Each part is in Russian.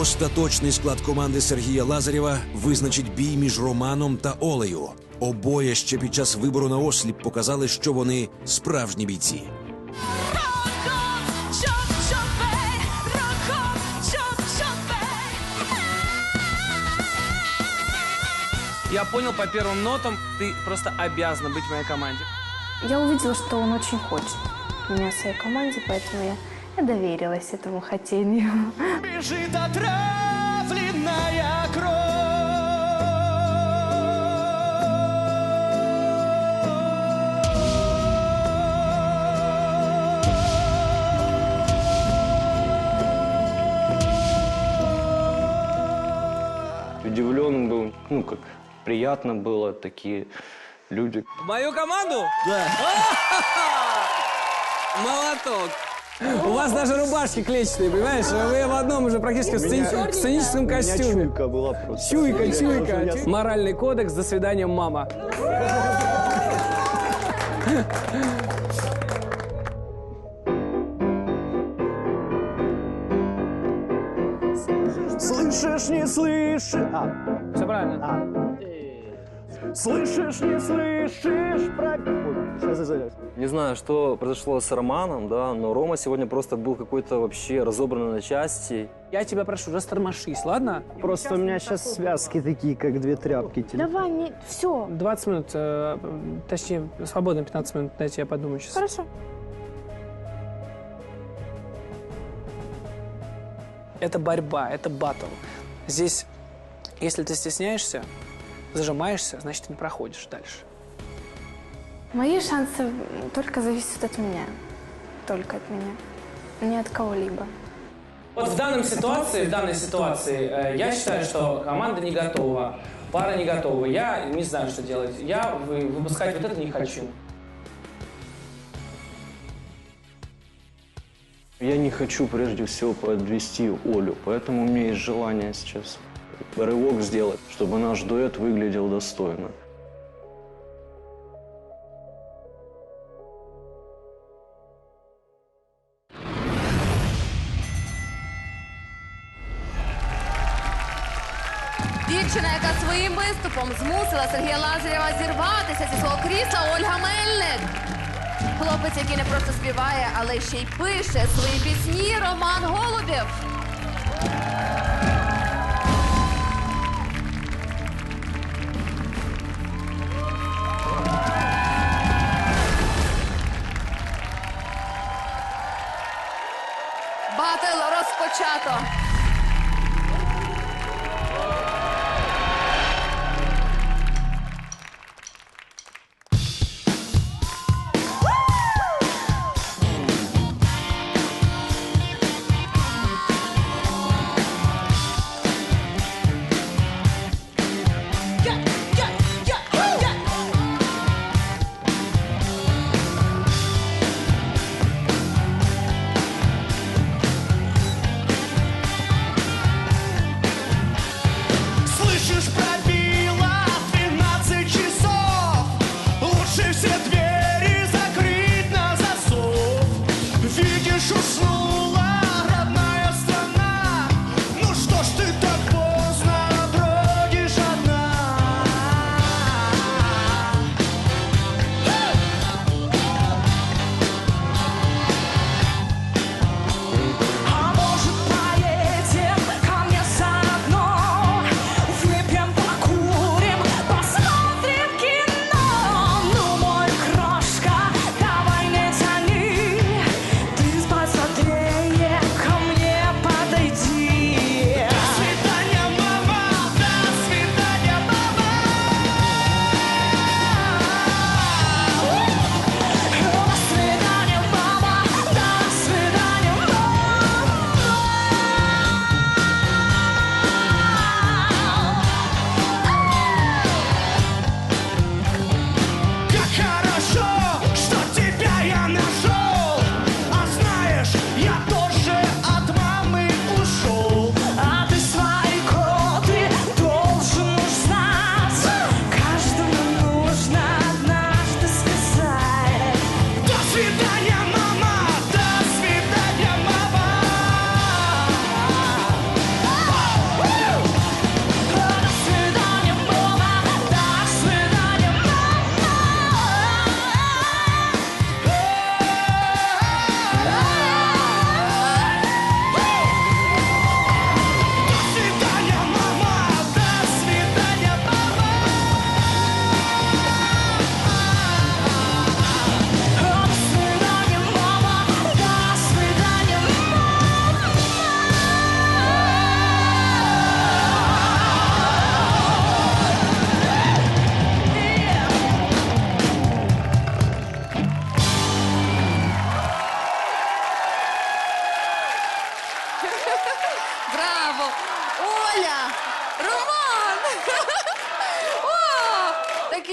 Остаточний склад команди Сергія Лазарєва визначить бій між Романом та Олею. Обоє ще під час вибору на осліп показали, що вони справжні бійці. Я понял по первым нотам, ты просто обязана быть в моей команде. Я увидела, что он очень хочет меня в своей команде, поэтому я, я доверилась этому хотению. Бежит отравленная кровь. Удивлен был, ну как, приятно было, такие люди. Мою команду? Да. Молоток. У вас даже рубашки клетчатые, понимаешь? Вы в одном уже практически сцени- сценическом костюме. чуйка была просто. Чуйка, чуйка. Моральный кодекс, до свидания, мама. Слышишь, не слышишь. А, Все правильно. слышишь, не слышишь. Про... Не знаю, что произошло с Романом, да, но Рома сегодня просто был какой-то вообще разобранный на части. Я тебя прошу, растормошись, ладно? Просто у меня сейчас связки такие, как две тряпки. Давай, не... все. 20 минут, э, точнее, свободно 15 минут, дайте я подумаю сейчас. Хорошо. Это борьба, это батл. Здесь, если ты стесняешься, зажимаешься, значит, ты не проходишь дальше. Мои шансы только зависят от меня. Только от меня. Не от кого-либо. Вот в данной ситуации, в данной ситуации, э, я считаю, что команда не готова, пара не готова. Я не знаю, что делать. Я вы- выпускать вот это не хочу. Я не хочу прежде всего подвести Олю, поэтому у меня есть желание сейчас рывок сделать, чтобы наш дуэт выглядел достойно. Дівчина, яка своїм виступом змусила Сергія Лазарєва зірватися зі свого крісла Ольга Мельник. Хлопець, який не просто співає, але ще й пише свої пісні Роман Голубів. Батл розпочато.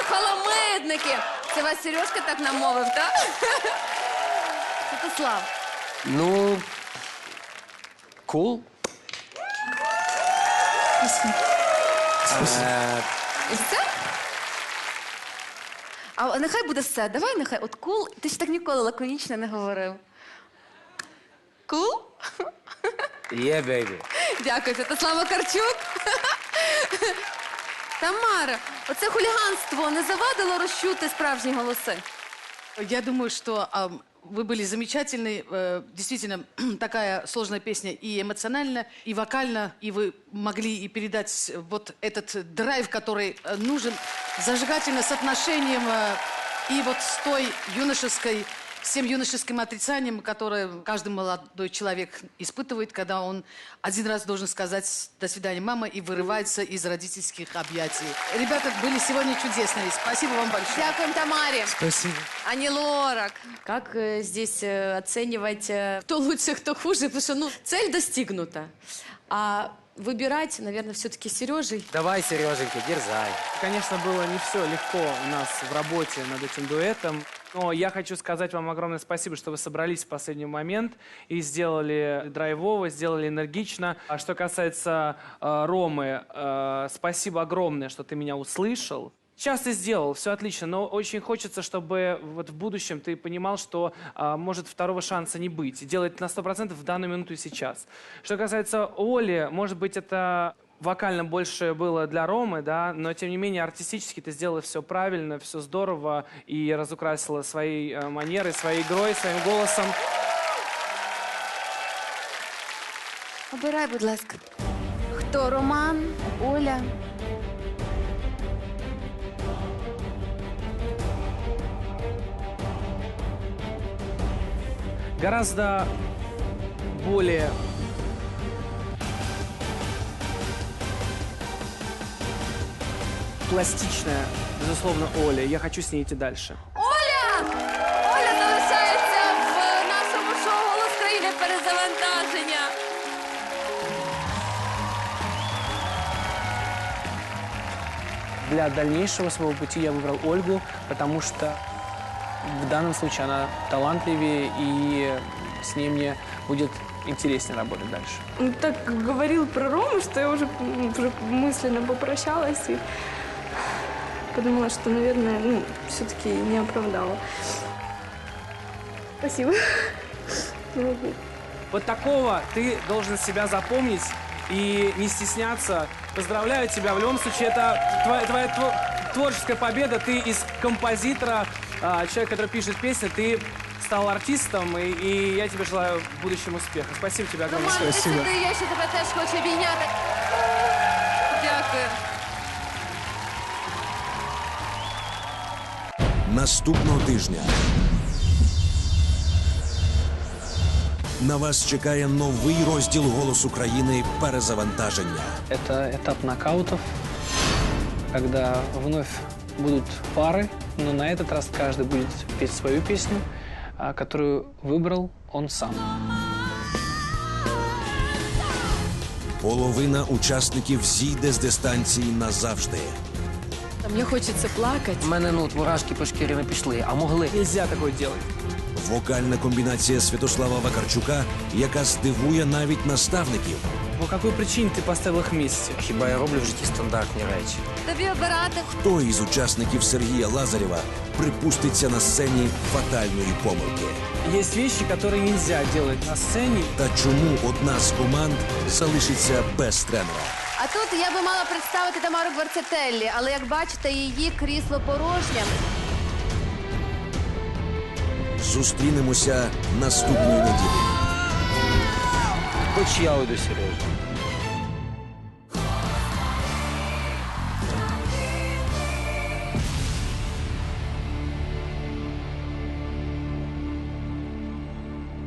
Суперники. Це вас Сережка так намовив, так? Святослав. Ну, кул. Е, І все? А нехай буде все. Давай нехай. От кул. Ти ж так ніколи лаконічно не говорив. Кул? Є, бейбі. Дякую, Святослав Макарчук. Тамара, оце хуліганство не завадило розчути справжні голоси? Я думаю, что ам, вы были замечательны. Э, действительно, такая сложная песня и эмоционально, и вокально, и вы могли и передать вот этот драйв, который э, нужен, зажигательно с отношением э, и вот с той юношеской, с тем юношеским отрицанием, которое каждый молодой человек испытывает, когда он один раз должен сказать «до свидания, мама» и вырывается из родительских объятий. Ребята были сегодня чудесные. Спасибо вам большое. Дякуємо Тамарі. Спасибо. Ані Лорак. Как э, здесь э, оценивать, э, кто лучше, кто хуже? Потому что, ну, цель достигнута. А выбирать, наверное, все-таки Сережей. Давай, Сереженька, дерзай. Конечно, было не все легко у нас в работе над этим дуэтом. Но я хочу сказать вам огромное спасибо, что вы собрались в последний момент и сделали драйвово, сделали энергично. А что касается э, Ромы, э, спасибо огромное, что ты меня услышал. Сейчас ты сделал, все отлично, но очень хочется, чтобы вот в будущем ты понимал, что а, может второго шанса не быть. И делать на 100% в данную минуту и сейчас. Что касается Оли, может быть, это вокально больше было для Ромы, да, но тем не менее артистически ты сделала все правильно, все здорово и разукрасила своей э, манерой, своей игрой, своим голосом. Обирай, будь ласка. Хто Роман, Оля? Гораздо более пластичная, безусловно, Оля. Я хочу с ней идти дальше. Оля! Оля залишається в нашому шоу «Голос країни» перезавантаження. Для дальнейшего своего пути я выбрал Ольгу, потому что в данном случае она талантливее, и с ней мне будет интереснее работать дальше. Он так говорил про Рому, что я уже, уже мысленно попрощалась и подумала, что, наверное, ну, все-таки не оправдала. Спасибо. Не могу. Вот такого ты должен себя запомнить и не стесняться. Поздравляю тебя. В любом случае, это твоя, твоя тво- творческая победа. Ты из композитора, а, человек, который пишет песни, ты стал артистом, и, и я тебе желаю в будущем успеха. Спасибо тебе огромное. Ти сюди, я ще тебе теж хочу обійняти. Наступного тижня на вас чекає новий розділ «Голос України» перезавантаження. Это этап нокаутов, когда вновь будут пары, но на этот раз каждый будет петь свою песню, а, которую выбрал он сам. Половина учасників зійде з дистанції назавжди. Мне хочется плакать. У мене ну, от мурашки по шкірі не пішли, а могли. Нельзя такое делать. Вокальна комбінація Святослава Вакарчука, яка здивує навіть наставників. По какой причине ты поставил их вместе? Хіба я роблю в житті стандартні речі? Тобі обирати. Хто із учасників Сергія Лазарєва припуститься на сцені фатальної помилки? Есть вещи, которые нельзя делать на сцене. Та чому одна з команд залишиться без тренера? Тут я би мала представити Тамару Гварцетеллі, але як бачите, її крісло порожнє. Зустрінемося наступної неділі. Хоч я уйду, Сережа.